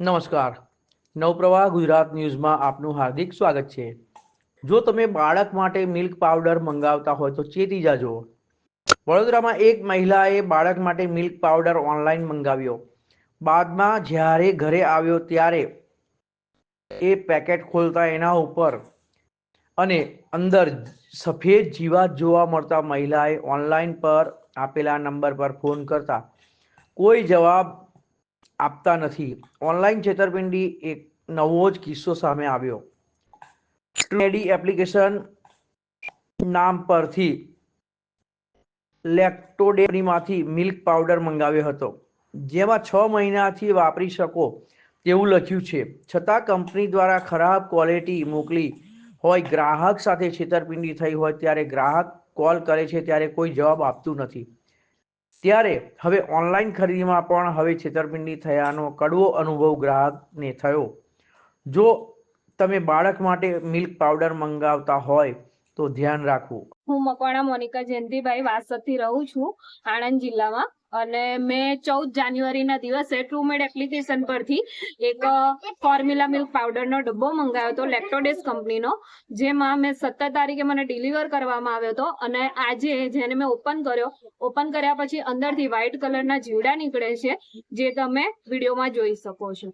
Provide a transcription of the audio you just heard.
નમસ્કાર. નવપ્રવાહ ગુજરાત ન્યૂઝમાં આપનું હાર્દિક સ્વાગત છે. જો તમે બાળક માટે મિલ્ક પાવડર મંગાવતા હોય તો ચેતી જાજો. વડોદરામાં એક મહિલાએ બાળક માટે મિલ્ક પાવડર ઓનલાઈન મંગાવ્યો. બાદમાં જ્યારે ઘરે આવ્યો ત્યારે એ પેકેટ ખોલતા એના ઉપર અને અંદર સફેદ જીવાત જોવા મળતા મહિલાએ ઓનલાઈન પર આપેલા નંબર પર ફોન કરતા કોઈ જવાબ આપતા નથી. ઓનલાઈન છેતરપિંડી એક નવો જ કિસ્સો સામે આવ્યો. ટ્રેડી એપ્લિકેશન નામ પરથી લેક્ટોડેરીમાંથી મિલ્ક પાવડર મંગાવ્યો હતો. જેમાં છ મહિનાથી વાપરી શકો તેવું લખ્યું છે. છતાં કંપની દ્વારા ખરાબ ક્વોલિટી મોકલી હોય, ગ્રાહક સાથે છેતરપિંડી થઈ હોય, ત્યારે ગ્રાહક કોલ કરે છે, ત્યારે કોઈ જવાબ આપતું નથી. ત્યારે હવે ઓનલાઈન ખરીદીમાં પણ હવે છેતરપિંડી થયાનો કડવો અનુભવ ગ્રાહકને થયો. જો તમે બાળક માટે મિલ્ક પાવડર મંગાવતા હોય તો ધ્યાન રાખવું. હું મકવાણા મોનિકા જયંતિભાઈ વાસદથી રહું છું આણંદ જિલ્લામાં. અને મેં ચૌદ જાન્યુઆરીના દિવસે ટ્રુમેડ એપ્લિકેશન પરથી એક ફોર્મ્યુલા મિલ્ક પાવડરનો ડબ્બો મંગાવ્યો હતો લેક્ટોડેસ કંપનીનો જેમાં મેં સત્તર તારીખે મને ડિલિવર કરવામાં આવ્યો હતો અને આજે જેને મેં ઓપન કર્યો ઓપન કર્યા પછી અંદરથી વ્હાઇટ કલરના જીવડા નીકળે છે, જે તમે વિડીયોમાં જોઈ શકો છો.